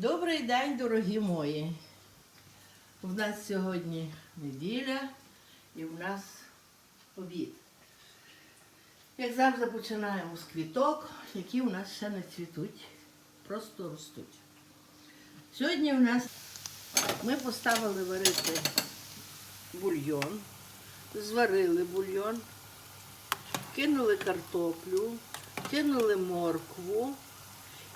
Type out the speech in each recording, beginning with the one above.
Добрий день, дорогі мої. У нас сьогодні неділя і в нас обід. Як завжди починаємо з квіток, які у нас ще не цвітуть, просто ростуть. Сьогодні в нас ми поставили варити бульйон, зварили бульйон, кинули картоплю, кинули моркву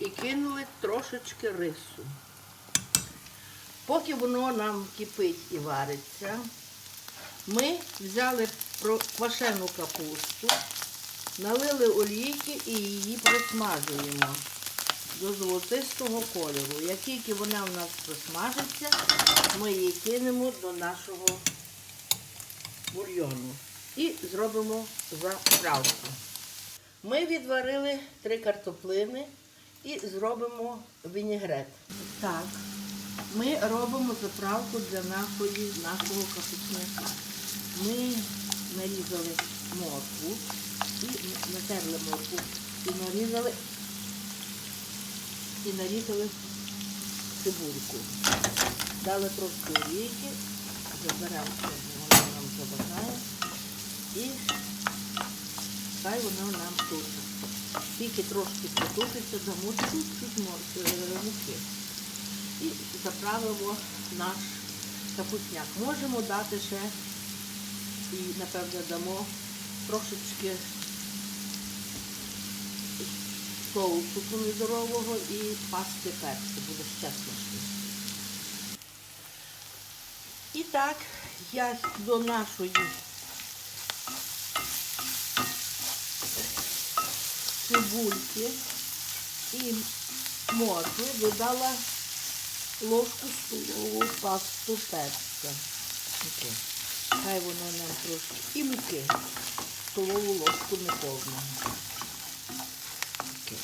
і кинули трошечки рису. Поки воно нам кипить і вариться, ми взяли квашену капусту, налили олійки і її просмажуємо до золотистого кольору. Як тільки вона в нас просмажиться, ми її кинемо до нашого бульйону і зробимо заправку. Ми відварили три картоплини і зробимо вінігрет. Так, ми робимо заправку для нашої, нашого капусняка. Ми нарізали моркву і натерли моркву і нарізали і нарізали цибульку. Дали трошки олійки, заберемо, воно нам забагає. І хай воно нам тут. Тільки трошки потушиться, дамо чуть-чуть е, муки. І заправимо наш капусняк. Можемо дати ще і, напевно, дамо трошечки соусу помідорового і пасти перцю. Буде ще смачніше. І так, я до нашої цибульки і моркви додала ложку столову пасту перця. Хай воно нам трошки. І муки. Столову ложку неповну. Окей.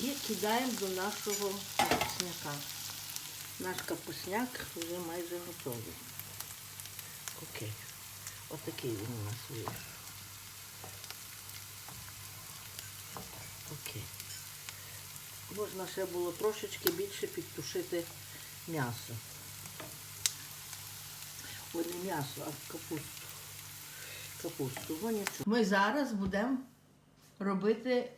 І кидаємо до нашого капусняка. Наш капусняк вже майже готовий. Окей. Отакий він у нас вийшов. Окей. Можна ще було трошечки більше підтушити м'ясо. Ой, не м'ясо, а капусту. Капусту. Во нічого. Ми зараз будемо робити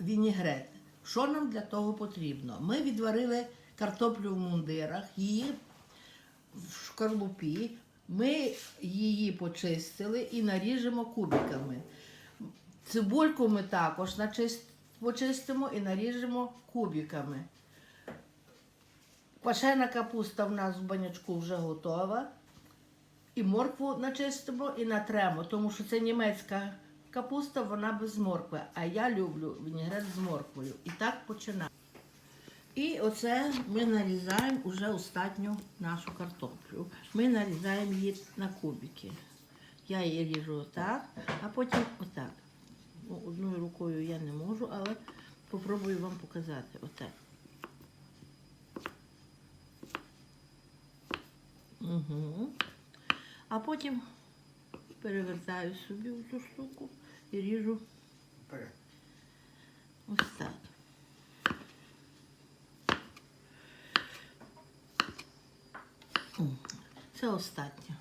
вінігрет. Що нам для того потрібно? Ми відварили картоплю в мундирах, її в шкарлупі. Ми її почистили і наріжемо кубиками. Цибульку ми також начис- почистимо і наріжемо кубиками. Квашена капуста в нас в банячку вже готова. І моркву начистимо і натремо, тому що це німецька капуста, вона без моркви. А я люблю вінігрет з морквою. І так починаємо. І оце ми нарізаємо уже остатню нашу картоплю. Ми нарізаємо її на кубики. Я її ріжу отак, а потім отак. Ну, одною рукою я не можу, але попробую вам показати. Отак. Угу. А потім перевертаю собі в цю штуку і ріжу ось так. Це остатнє.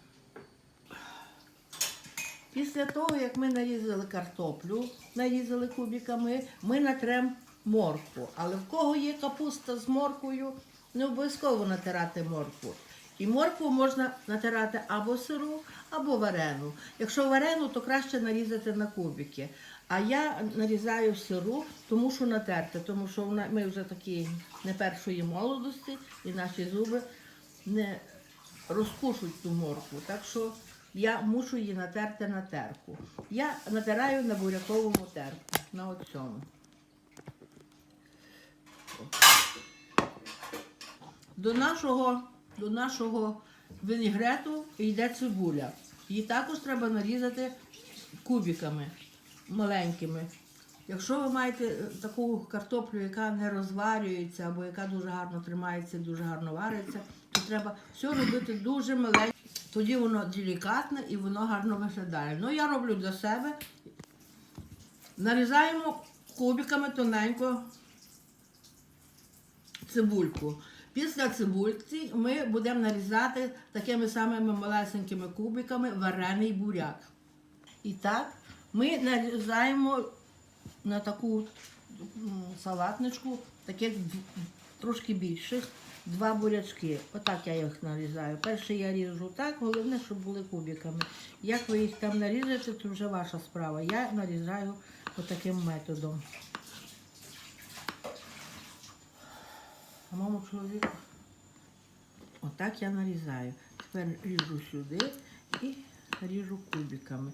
Після того, як ми нарізали картоплю, нарізали кубиками, ми натрем моркву. Але в кого є капуста з морквою, не обов'язково натирати моркву. І моркву можна натирати або сиру, або варену. Якщо варену, то краще нарізати на кубики. А я нарізаю сиру, тому що натерти, тому що ми вже такі не першої молодості, і наші зуби не розкушуть ту моркву. Так що я мушу її натерти на терку. Я натираю на буряковому терку, на оцьому. До нашого, до нашого вінігрету йде цибуля. Її також треба нарізати кубиками маленькими. Якщо ви маєте е, таку картоплю, яка не розварюється або яка дуже гарно тримається, дуже гарно вариться, то треба все робити дуже маленько. Тоді воно делікатне і воно гарно виглядає. Ну, я роблю для себе. Нарізаємо кубиками тоненько цибульку. Після цибульки ми будемо нарізати такими самими малесенькими кубиками варений буряк. І так, ми нарізаємо на таку салатничку, таких трошки більших, два бурячки. Отак я їх нарізаю. Перший я ріжу так, головне, щоб були кубиками. Як ви їх там наріжете, це вже ваша справа. Я нарізаю отаким методом. А моєму чоловіку отак я нарізаю. Тепер ріжу сюди і ріжу кубиками.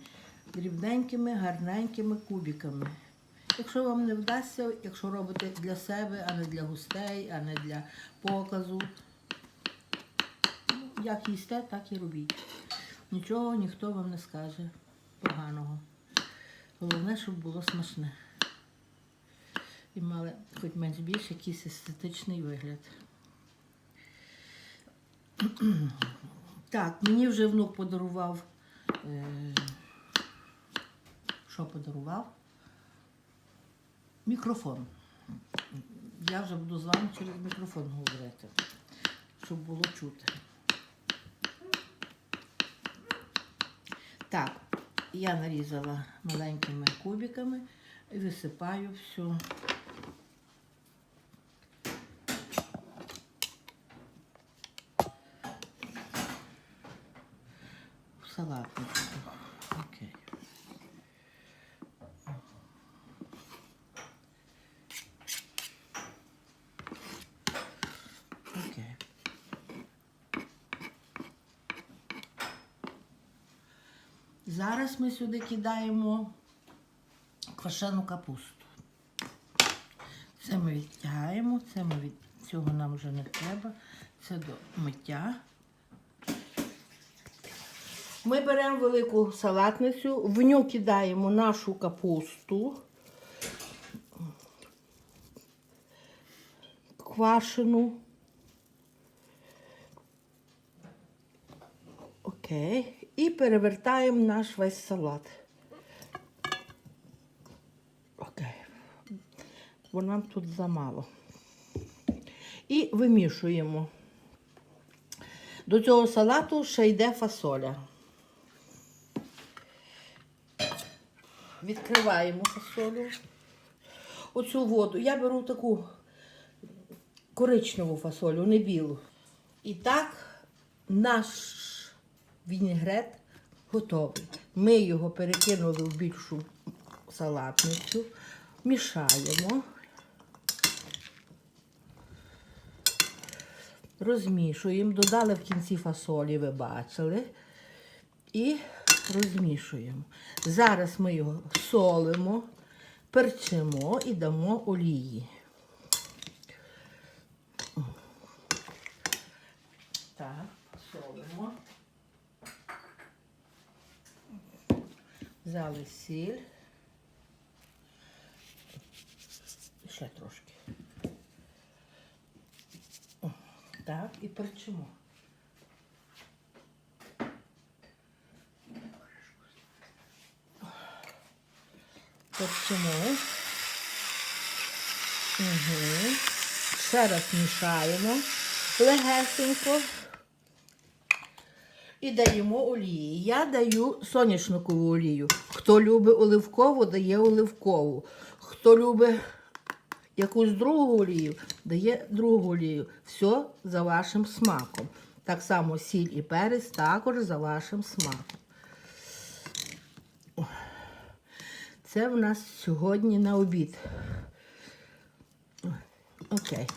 Дрібненькими, гарненькими кубиками. Якщо вам не вдасться, якщо робите для себе, а не для гостей, а не для показу, як їсте, так і робіть. Нічого ніхто вам не скаже поганого. Головне, щоб було смачне. І мали хоч менш більш якийсь естетичний вигляд. Так, мені вже внук подарував. Е, що подарував? Мікрофон. Я вже буду з вами через мікрофон говорити, щоб було чути. Так, я нарізала маленькими кубиками і висипаю все. в салатницю. Окей. Окей. Зараз ми сюди кидаємо квашену капусту. Це ми відтягаємо, це ми від цього нам вже не треба. Це до миття. Ми беремо велику салатницю, в нього кидаємо нашу капусту, квашену. Окей. І перевертаємо наш весь салат. Окей. Бо нам тут замало. І вимішуємо. До цього салату ще йде фасоля. Відкриваємо фасолю. Оцю воду. Я беру таку коричневу фасолю, не білу. І так наш вінігрет готовий. Ми його перекинули в більшу салатницю, мішаємо, розмішуємо, додали в кінці фасолі, ви бачили, і розмішуємо. Зараз ми його солимо, перчимо і дамо олії. Так, солимо. Взяли сіль. Ще трошки. О, Так, і перчимо. Перчимо. Угу. Ще раз мішаємо легесенько. І даємо олії. Я даю соняшникову олію. Хто любить оливкову, дає оливкову. Хто любить якусь другу олію, дає другу олію. Все за вашим смаком. Так само сіль і перець також за вашим смаком. Це в нас сьогодні на обід. Окей.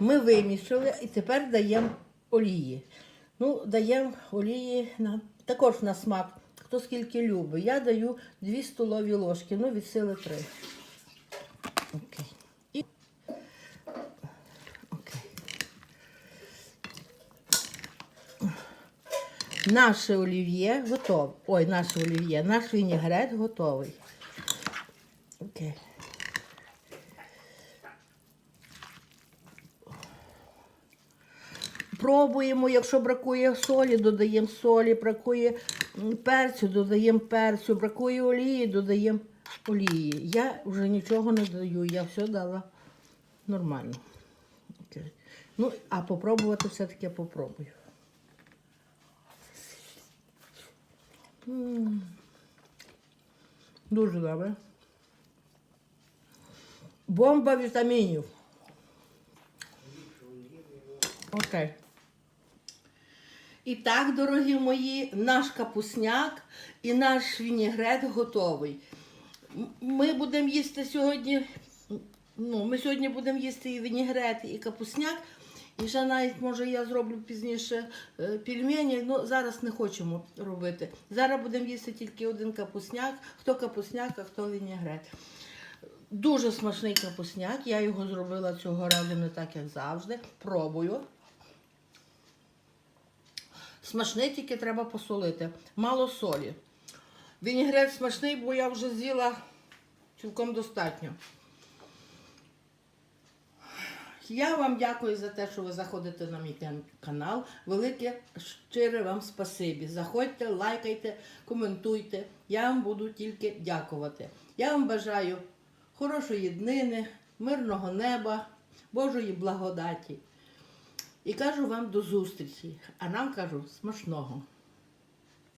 Ми вимішали і тепер даємо олії. Ну, даємо олії на, також на смак, хто скільки любить. Я даю 2 столові ложки, ну від сили 3. Окей. І... Окей. Наше олів'є готове. Ой, наше олів'є, наш вінігрет готовий. Окей. Пробуємо, якщо бракує солі, додаємо солі, бракує перцю, додаємо перцю, бракує олії, додаємо олії. Я вже нічого не даю, я все дала Нормально. Окей. Ну, а попробувати все-таки попробую. Дуже добре. Бомба вітамінів. Окей. І так, дорогі мої, наш капусняк і наш вінігрет готовий. Ми будемо їсти сьогодні. Ну, ми сьогодні будемо їсти і вінігрет, і капусняк. І ще навіть, може, я зроблю пізніше е, пельмені, ну зараз не хочемо робити. Зараз будемо їсти тільки один капусняк, хто капусняк, а хто вінігрет. Дуже смачний капусняк. Я його зробила цього разу не так, як завжди. Пробую. Смачний тільки треба посолити. Мало солі. Вінігрет смачний, бо я вже з'їла цілком достатньо. Я вам дякую за те, що ви заходите на мій канал. Велике щире вам спасибі. Заходьте, лайкайте, коментуйте. Я вам буду тільки дякувати. Я вам бажаю хорошої днини, мирного неба, Божої благодаті. І кажу вам до зустрічі, а нам кажу смачного.